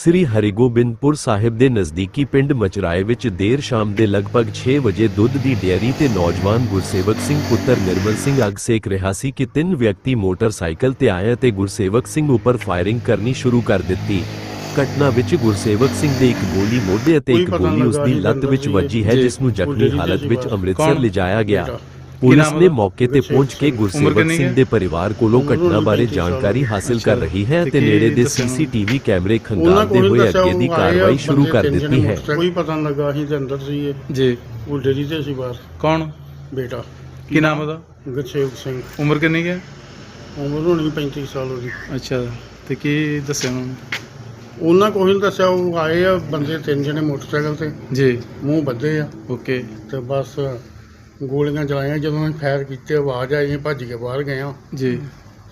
ਸ੍ਰੀ ਹਰਿਗੋਬਿੰਦਪੁਰ ਸਾਹਿਬ ਦੇ ਨਜ਼ਦੀਕੀ ਪਿੰਡ ਮਚਰਾਏ ਵਿੱਚ ਦੇਰ ਸ਼ਾਮ ਦੇ ਲਗਭਗ 6 ਵਜੇ ਦੁੱਧ ਦੀ ਡੇਅਰੀ ਤੇ ਨੌਜਵਾਨ ਗੁਰਸੇਵਕ ਸਿੰਘ ਪੁੱਤਰ ਨਿਰਮਲ ਸਿੰਘ ਅੱਗ ਸੇਕ ਰਿਹਾ ਸੀ ਕਿ ਤਿੰਨ ਵਿਅਕਤੀ ਮੋਟਰਸਾਈਕਲ ਤੇ ਆਏ ਅਤੇ ਗੁਰਸੇਵਕ ਸਿੰਘ ਉੱਪਰ ਫਾਇਰਿੰਗ ਕਰਨੀ ਸ਼ੁਰੂ ਕਰ ਦਿੱਤੀ ਘਟਨਾ ਵਿੱਚ ਗੁਰਸੇਵਕ ਸਿੰਘ ਦੇ ਇੱਕ ਗੋਲੀ ਮੋਢੇ ਅਤੇ ਇੱਕ ਗੋਲੀ ਉਸ ਦੀ ਲੱਤ ਵਿੱਚ ਵੱਜੀ ਹੈ ਜਿਸ ਨੂੰ ਜ਼ਖਮੀ ਹਾਲਤ ਵਿੱਚ। ਅੰਮ੍ਰਿਤਸਰ? ਲਿਜਾਇਆ ਗਿਆ। ਪੁਲਿਸ ਨੇ? ਮੌਕੇ ਤੇ ਪਹੁੰਚ ਕੇ। ਗੁਰਸੇਵਕ ਸਿੰਘ? ਦੇ ਪਰਿਵਾਰ ਕੋਲੋਂ ਘਟਨਾ ਬਾਰੇ 35 ਸਾਲ ਜਾਣਕਾਰੀ ਹਾਸਲ। ਕਰ ਰਹੀ ਹੈ ਤੇ ਤੇ ਕੀ ਨੇੜੇ ਦੇ? ਸੀਸੀਟੀਵੀ ਕੈਮਰੇ ਖੰਗਾਲਦੇ ਹੋਏ ਅੱਗੇ ਦੀ ਕਾਰਵਾਈ ਸ਼ੁਰੂ ਕਰ ਦਿੱਤੀ ਹੈ ਕੋਈ ਪਤਾ ਨਹੀਂ ਲੱਗਾ ਅਸੀਂ ਤੇ ਅੰਦਰ ਸੀ ਇਹ ਜੀ ਉਹ ਡੇਰੀ ਤੇ ਸੀ ਬਾਹਰ ਕੌਣ ਬੇਟਾ ਕੀ ਨਾਮ ਉਹਦਾ ਗੁਰਸੇਵਕ ਸਿੰਘ ਉਮਰ ਕਿੰਨੀ ਹੈ ਉਮਰ ਹੋਣੀ 35 ਸਾਲ ਉਹਦੀ ਅੱਛਾ ਤੇ ਕੀ ਦੱਸਿਆ ਉਹਨਾਂ ਉਹਨਾਂ ਕੋਲ ਨਹੀਂ ਦੱਸਿਆ ਉਹ ਆਏ ਆ ਬੰਦੇ ਤਿੰਨ ਜਣੇ ਮੋਟਰਸਾਈਕਲ ਤੇ ਜੀ ਮੂੰਹ ਬੱਧੇ ਆ ਓਕੇ ਤੇ ਬਸ ਗੋਲੀਆਂ ਚਲਾਈਆਂ ਜਦੋਂ ਅਸੀਂ ਫਾਇਰ ਕੀਤੇ ਆਵਾਜ਼ ਆਈ ਅਸੀਂ ਭੱਜ ਕੇ ਬਾਹਰ ਗਏ ਆ ਜੀ।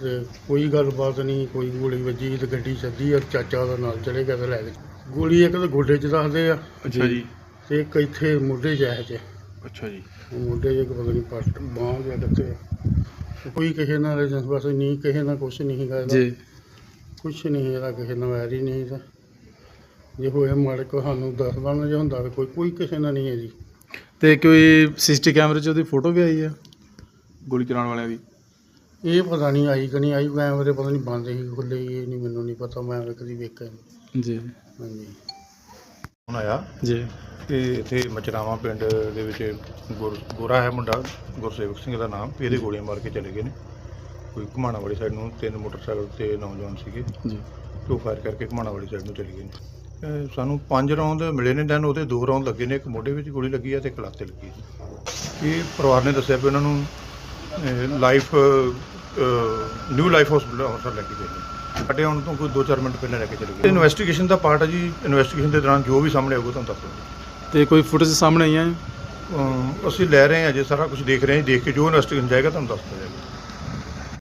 ਤੇ ਕੋਈ ਗੱਲਬਾਤ ਨਹੀਂ ਕੋਈ ਗੋਲੀ ਵੱਜੀ ਤੇ ਗੱਡੀ ਸੱਦੀ ਆ ਚਾਚਾ ਉਹਦਾ ਨਾਲ ਚਲੇ ਗਿਆ ਤੇ ਲੈ ਗਏ। ਗੋਲੀ ਇੱਕ ਤਾਂ ਗੋਡੇ 'ਚ ਦੱਸਦੇ ਆ ਜੀ। ਤੇ ਇੱਕ ਇੱਥੇ ਮੋਢੇ 'ਚ ਹੈ ਚ ਅੱਛਾ ਜੀ। ਮੋਢੇ 'ਚ ਇੱਕ ਪਤਾ ਨਹੀਂ ਪੱਟ ਬਾਂਹ ਜਾਂ ਕਿੱਥੇ। ਕੋਈ ਕਿਸੇ ਨਾਲ ਏਜੰਸ ਬਸ ਨਹੀਂ ਕਿਸੇ ਨਾਲ ਕੁਛ ਨਹੀਂ ਗਾ ਇਹਦਾ। ਜੀ। ਕੁਛ ਨਹੀਂ ਇਹਦਾ ਕਿਸੇ ਨਾਲ ਵੈਰ ਹੀ ਨਹੀਂ ਤਾਂ ਜੇ ਹੋਏ ਮਾੜੇ ਕੋ ਸਾਨੂੰ ਦੱਸ ਦੇਣਾ ਜੇ ਹੁੰਦਾ ਤਾਂ ਕੋਈ ਕੋਈ ਕਿਸੇ ਨਾਲ ਨਹੀਂ ਹੈ ਜੀ। ਤੇ ਕੋਈ ਸੀਸੀਟੀ ਕੈਮਰੇ 'ਚ ਉਹਦੀ ਫੋਟੋ ਵੀ ਆਈ ਹੈ ਗੋਲੀ ਚਲਾਉਣ ਵਾਲਿਆਂ ਦੀ। ਇਹ ਪਤਾ ਨਹੀਂ ਆਈ ਕਿ ਨਹੀਂ ਆਈ ਕੈਮਰੇ ਪਤਾ ਨਹੀਂ ਬੰਦ ਸੀ ਖੁੱਲੇ ਇਹ ਨਹੀਂ ਮੈਨੂੰ ਨਹੀਂ ਪਤਾ ਮੈਂ ਤਾਂ ਕਦੀ ਵੇਖਿਆ ਨਹੀਂ। ਜੀ। ਹਾਂਜੀ। ਹੁਣ ਆਇਆ? ਜੀ। ਕਿ ਇੱਥੇ ਮਚਰਾਵਾ ਪਿੰਡ ਦੇ ਵਿੱਚ ਗੁਰ ਗੋਰਾ ਹੈ ਮੁੰਡਾ ਗੁਰਸੇਵਕ ਸਿੰਘ ਦਾ ਨਾਮ ਇਹਦੇ ਗੋਲੀਆਂ ਮਾਰ ਕੇ ਚਲੇ ਗਏ ਨੇ। ਕੋਈ ਘੁਮਾਣਾ ਵਾਲੀ ਸਾਈਡ ਨੂੰ ਤਿੰਨ ਮੋਟਰਸਾਈਕਲ ਤੇ ਨੌਜਵਾਨ ਸੀਗੇ। ਜੀ। ਤੇ ਉਹ ਫਾਇਰ ਕਰਕੇ ਘੁਮਾਣਾ ਵਾਲੀ ਸਾਈਡ ਨੂੰ ਚਲੇ ਗਏ ਨੇ। ਸਾਨੂੰ ਪੰਜ ਰੌਂਦ ਮਿਲੇ ਨੇ ਦੈਨ ਉਹਦੇ ਦੋ ਰੌਂਦ ਲੱਗੇ ਨੇ ਇੱਕ ਮੋਢੇ ਵਿੱਚ ਗੋਲੀ ਲੱਗੀ ਹੈ ਤੇ ਇੱਕ ਲੱਤ ਤੇ ਲੱਗੀ ਹੈ ਇਹ ਪਰਿਵਾਰ ਨੇ ਦੱਸਿਆ ਵੀ ਉਹਨਾਂ ਨੂੰ life new life hospital Amritsar ਲੈ ਕੇ ਗਏ ਨੇ। ਸਾਡੇ ਆਉਣ ਤੋਂ ਕੋਈ 2-4 ਮਿੰਟ ਪਹਿਲਾਂ ਲੈ ਕੇ ਚਲੇ ਗਏ ਇਨਵੈਸਟੀਗੇਸ਼ਨ ਦਾ ਪਾਰਟ ਹੈ ਜੀ। ਇਨਵੈਸਟੀਗੇਸ਼ਨ ਦੇ ਦੌਰਾਨ ਜੋ ਵੀ ਸਾਹਮਣੇ ਆਊਗਾ ਤੁਹਾਨੂੰ ਦੱਸ ਦਿਆਂਗੇ। ਤੇ ਕੋਈ ਫੁਟੇਜ ਸਾਹਮਣੇ ਹੈ? ਅਮ ਅਸੀਂ ਲੈ ਰਹੇ ਹਾਂ ਅਜੇ ਸਾਰਾ ਕੁਝ ਦੇਖ ਰਹੇ ਹਾਂ ਦੇਖ ਕੇ ਜੋ ਇਨਵੈਸਟੀਗੇਸ਼ਨ ਜਾਏਗਾ ਤੁਹਾਨੂੰ ਦੱਸ ਦਿਆ ਜਾਏਗਾ